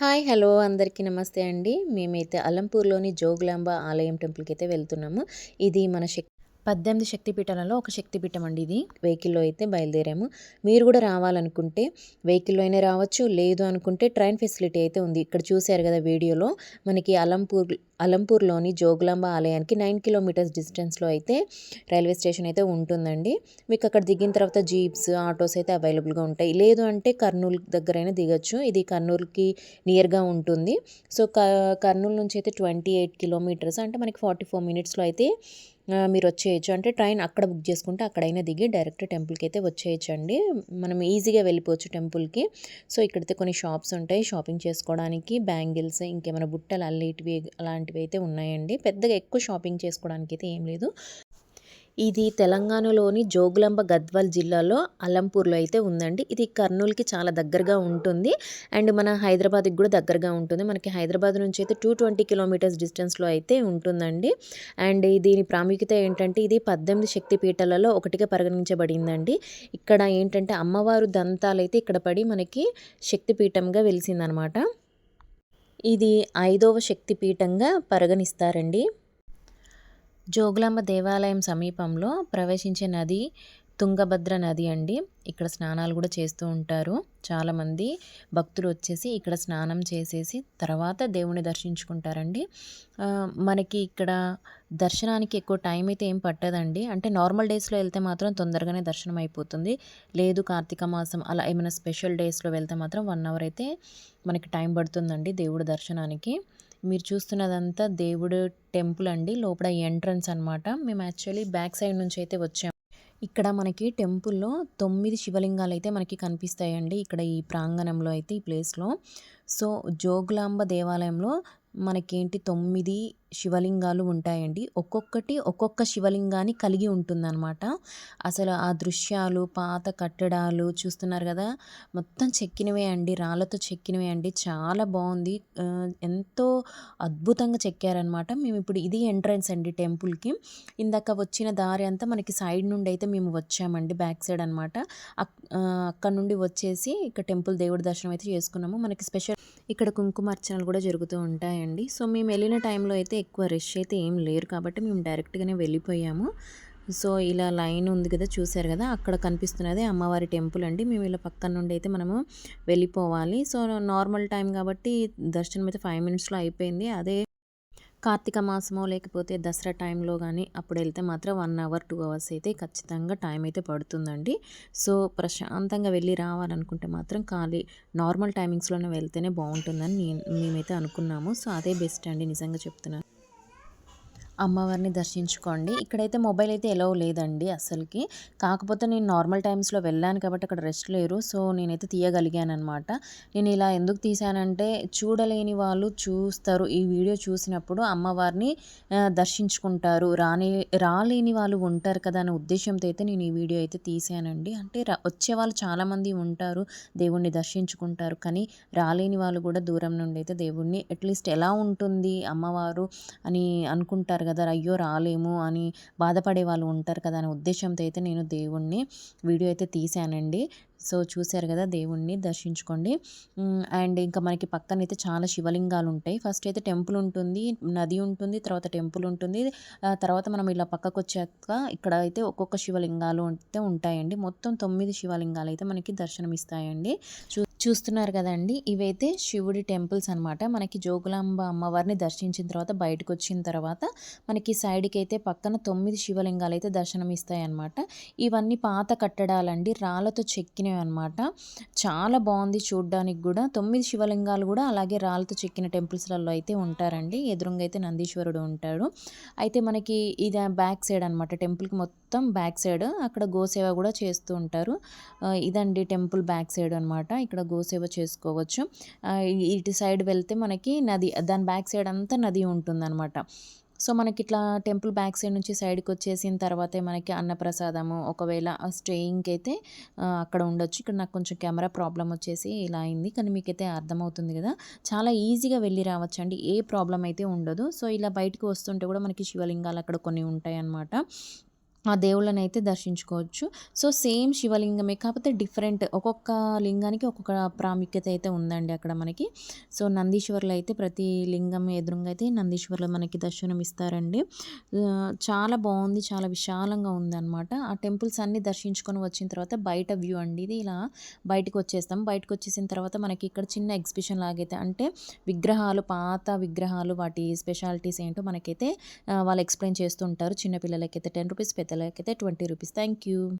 Hi hello అందరికీ నమస్తే అండి. మేమైతే అలంపూర్లోని జోగులాంబ ఆలయం టెంపుల్కి అయితే వెళ్తున్నాము. ఇది మన శక్తి పద్దెనిమిది శక్తిపీఠాలలో ఒక శక్తిపీఠం అండి ఇది. వెహికల్లో అయితే బయలుదేరాము. మీరు కూడా రావాలనుకుంటే వెహికల్లో అయినా రావచ్చు. లేదు అనుకుంటే ట్రైన్ ఫెసిలిటీ అయితే ఉంది. ఇక్కడ చూశారు కదా వీడియోలో. మనకి అలంపూర్ అలంపూర్లోని జోగులాంబ ఆలయానికి నైన్ కిలోమీటర్స్ డిస్టెన్స్లో అయితే రైల్వే స్టేషన్ అయితే ఉంటుందండి. మీకు అక్కడ దిగిన తర్వాత జీప్స్ ఆటోస్ అయితే అవైలబుల్గా ఉంటాయి. లేదు అంటే కర్నూలు దగ్గరైనా దిగచ్చు. ఇది కర్నూలుకి నియర్గా ఉంటుంది. సో కర్నూలు నుంచి అయితే ట్వంటీ ఎయిట్ కిలోమీటర్స్ అంటే మనకి ఫార్టీ ఫోర్ మినిట్స్లో అయితే మీరు వచ్చేయచ్చు. అంటే ట్రైన్ అక్కడ బుక్ చేసుకుంటే అక్కడైనా దిగి డైరెక్ట్ టెంపుల్కి అయితే వచ్చేయచ్చండి. మనం ఈజీగా వెళ్ళిపోవచ్చు టెంపుల్కి. సో ఇక్కడైతే కొన్ని షాప్స్ ఉంటాయి. షాపింగ్ చేసుకోవడానికి బ్యాంగిల్స్ ఇంకేమైనా బుట్టలు అల్లిటివి అలాంటివి అయితే ఉన్నాయండి. పెద్దగా ఎక్కువ షాపింగ్ చేసుకోవడానికి అయితే ఏం లేదు. ఇది తెలంగాణలోని జోగులాంబ గద్వాల్ జిల్లాలో అలంపూర్లో అయితే ఉందండి. ఇది కర్నూలుకి చాలా దగ్గరగా ఉంటుంది. అండ్ మన హైదరాబాద్కి కూడా దగ్గరగా ఉంటుంది. మనకి హైదరాబాద్ నుంచి అయితే టూ ట్వంటీ కిలోమీటర్స్ డిస్టెన్స్లో అయితే ఉంటుందండి. అండ్ దీని ప్రాముఖ్యత ఏంటంటే ఇది పద్దెనిమిది శక్తి పీఠాలలో ఒకటిగా పరిగణించబడిందండి. ఇక్కడ ఏంటంటే అమ్మవారు దంతాలు అయితే ఇక్కడ పడి మనకి శక్తిపీఠంగా వెలిసిందనమాట. ఇది ఐదవ శక్తిపీఠంగా పరిగణిస్తారండి. జోగులాంబ దేవాలయం సమీపంలో ప్రవేశించే నది తుంగభద్ర నది అండి. ఇక్కడ స్నానాలు కూడా చేస్తూ ఉంటారు. చాలామంది భక్తులు వచ్చేసి ఇక్కడ స్నానం చేసేసి తర్వాత దేవుని దర్శించుకుంటారండి. మనకి ఇక్కడ దర్శనానికి ఎక్కువ టైం అయితే ఏం పట్టదండి. అంటే నార్మల్ డేస్లో వెళ్తే మాత్రం తొందరగానే దర్శనం అయిపోతుంది. లేదు కార్తీక మాసం అలా ఏమైనా స్పెషల్ డేస్లో వెళ్తే మాత్రం వన్ అవర్ అయితే మనకి టైం పడుతుందండి దేవుడి దర్శనానికి. మీరు చూస్తున్నదంతా దేవుడు టెంపుల్ అండి. లోపల ఎంట్రన్స్ అనమాట మేము యాక్చువల్లీ బ్యాక్ సైడ్ నుంచి అయితే వచ్చాము ఇక్కడ మనకి టెంపుల్లో తొమ్మిది శివలింగాలు అయితే మనకి కనిపిస్తాయండి. ఇక్కడ ఈ ప్రాంగణంలో అయితే ఈ ప్లేస్లో. సో జోగులాంబ దేవాలయంలో మనకేంటి తొమ్మిది శివలింగాలు ఉంటాయండి. ఒక్కొక్కటి ఒక్కొక్క శివలింగాన్ని కలిగి ఉంటుందన్నమాట. అసలు ఆ దృశ్యాలు పాత కట్టడాలు చూస్తున్నారు కదా మొత్తం చెక్కినవే అండి. రాళ్ళతో చెక్కినవే అండి. చాలా బాగుంది. ఎంతో అద్భుతంగా చెక్కారనమాట మేము ఇప్పుడు ఇది ఎంట్రన్స్ అండి టెంపుల్కి ఇందాక వచ్చిన దారి అంతా మనకి సైడ్ నుండి అయితే మేము వచ్చామండి బ్యాక్ సైడ్ అనమాట అక్కడ నుండి వచ్చేసి ఇక్కడ టెంపుల్ దేవుడి దర్శనం అయితే చేసుకున్నాము. మనకి స్పెషల్ ఇక్కడ కుంకుమార్చనలు కూడా జరుగుతూ ఉంటాయండి. సో మేము వెళ్ళిన టైంలో అయితే ఎక్కువ రష్ అయితే ఏం లేరు కాబట్టి మేము డైరెక్ట్గానే వెళ్ళిపోయాము. సో ఇలా లైన్ ఉంది కదా చూసారు కదా అక్కడ కనిపిస్తున్నది అమ్మవారి టెంపుల్ అండి. మేము ఇలా పక్కన నుండి అయితే మనము వెళ్ళిపోవాలి. సో నార్మల్ టైం కాబట్టి దర్శనం అయితే ఫైవ్ మినిట్స్లో అయిపోయింది. అదే కార్తీక మాసమో లేకపోతే దసరా టైంలో కానీ అప్పుడు వెళ్తే మాత్రం వన్ అవర్ టూ అవర్స్ అయితే ఖచ్చితంగా టైం అయితే పడుతుందండి. సో ప్రశాంతంగా వెళ్ళి రావాలనుకుంటే మాత్రం ఖాళీ నార్మల్ టైమింగ్స్లోనే వెళ్తేనే బాగుంటుందని నేను మేమైతే అనుకున్నాము. సో అదే బెస్ట్ అండి నిజంగా చెప్తున్నాను. అమ్మవారిని దర్శించుకోండి. ఇక్కడైతే మొబైల్ అయితే ఎలవ్ లేదండి అసలుకి. కాకపోతే నేను నార్మల్ టైమ్స్లో వెళ్ళాను కాబట్టి అక్కడ రెస్ట్ లేరు. సో నేనైతే తీయగలిగాను అనమాట నేను ఇలా ఎందుకు తీశానంటే చూడలేని వాళ్ళు చూస్తారు. ఈ వీడియో చూసినప్పుడు అమ్మవారిని దర్శించుకుంటారు. రాని రాలేని వాళ్ళు ఉంటారు కదా అనే ఉద్దేశంతో అయితే నేను ఈ వీడియో అయితే తీసానండి అంటే వచ్చే వాళ్ళు చాలామంది ఉంటారు దేవుణ్ణి దర్శించుకుంటారు. కానీ రాలేని వాళ్ళు కూడా దూరం నుండి అయితే దేవుణ్ణి అట్లీస్ట్ ఎలా ఉంటుంది అమ్మవారు అని అనుకుంటారు కదా అయ్యో రాలేము అని బాధపడే వాళ్ళు ఉంటారు కదా అనే ఉద్దేశంతో అయితే నేను దేవుణ్ణి వీడియో అయితే తీశానండి. సో చూశారు కదా దేవుణ్ణి దర్శించుకోండి. అండ్ ఇంకా మనకి పక్కన అయితే చాలా శివలింగాలు ఉంటాయి. ఫస్ట్ అయితే టెంపుల్ ఉంటుంది నది ఉంటుంది తర్వాత టెంపుల్ ఉంటుంది. తర్వాత మనం ఇలా పక్కకు వచ్చాక ఇక్కడ అయితే ఒక్కొక్క శివలింగాలు అయితే ఉంటాయండి. మొత్తం తొమ్మిది శివలింగాలు అయితే మనకి దర్శనం ఇస్తాయండి చూ చూస్తున్నారు కదండి. ఇవైతే శివుడి టెంపుల్స్ అనమాట మనకి జోగులాంబ అమ్మవారిని దర్శించిన తర్వాత బయటకు వచ్చిన తర్వాత మనకి సైడ్కి అయితే పక్కన తొమ్మిది శివలింగాలు అయితే దర్శనం ఇస్తాయి ఇవన్నీ పాత కట్టడాలండి. రాళ్ళతో చెక్కినవి అనమాట చాలా బాగుంది చూడడానికి కూడా. తొమ్మిది శివలింగాలు కూడా అలాగే రాళ్ళతో చెక్కిన టెంపుల్స్లలో అయితే ఉంటారండి. ఎదురుగా అయితే నందీశ్వరుడు ఉంటాడు. అయితే మనకి ఇది బ్యాక్ సైడ్ అనమాట టెంపుల్కి మొత్తం బ్యాక్ సైడ్ అక్కడ గోసేవ కూడా చేస్తూ ఉంటారు. ఇదండి టెంపుల్ బ్యాక్ సైడ్ అనమాట ఇక్కడ గోసేవ చేసుకోవచ్చు. ఇటు సైడ్ వెళ్తే మనకి నది దాని బ్యాక్ సైడ్ అంతా నది ఉంటుందన్నమాట. సో మనకి ఇట్లా టెంపుల్ బ్యాక్ సైడ్ నుంచి సైడ్కి వచ్చేసిన తర్వాతే మనకి అన్నప్రసాదము ఒకవేళ స్టేయింగ్కి అయితే అక్కడ ఉండొచ్చు. ఇక్కడ నాకు కొంచెం కెమెరా ప్రాబ్లం వచ్చేసి ఇలా అయింది. కానీ మీకైతే అర్థమవుతుంది కదా. చాలా ఈజీగా వెళ్ళి రావచ్చు అండి ఏ ప్రాబ్లం అయితే ఉండదు. సో ఇలా బయటకు వస్తుంటే కూడా మనకి శివలింగాలు అక్కడ కొన్ని ఉంటాయి అన్నమాట ఆ దేవుళ్ళని అయితే దర్శించుకోవచ్చు. సో సేమ్ శివలింగమే కాకపోతే డిఫరెంట్. ఒక్కొక్క లింగానికి ఒక్కొక్క ప్రాముఖ్యత అయితే ఉందండి అక్కడ మనకి. సో నందీశ్వర్లు అయితే ప్రతి లింగం ఎదురుగా అయితే నందీశ్వర్లు మనకి దర్శనం ఇస్తారండి. చాలా బాగుంది చాలా విశాలంగా ఉందన్నమాట. ఆ టెంపుల్స్ అన్నీ దర్శించుకొని వచ్చిన తర్వాత బయట వ్యూ అండి ఇది. ఇలా బయటకు వచ్చేస్తాం. బయటకు వచ్చేసిన తర్వాత మనకి ఇక్కడ చిన్న ఎగ్జిబిషన్ లాగైతే అంటే విగ్రహాలు పాత విగ్రహాలు వాటి స్పెషాలిటీస్ ఏంటో మనకైతే వాళ్ళు ఎక్స్ప్లెయిన్ చేస్తూ ఉంటారు. చిన్నపిల్లలకైతే టెన్ రూపీస్ పెద్ద పెద్దలకైతే ట్వంటీ రూపీస్. Thank you.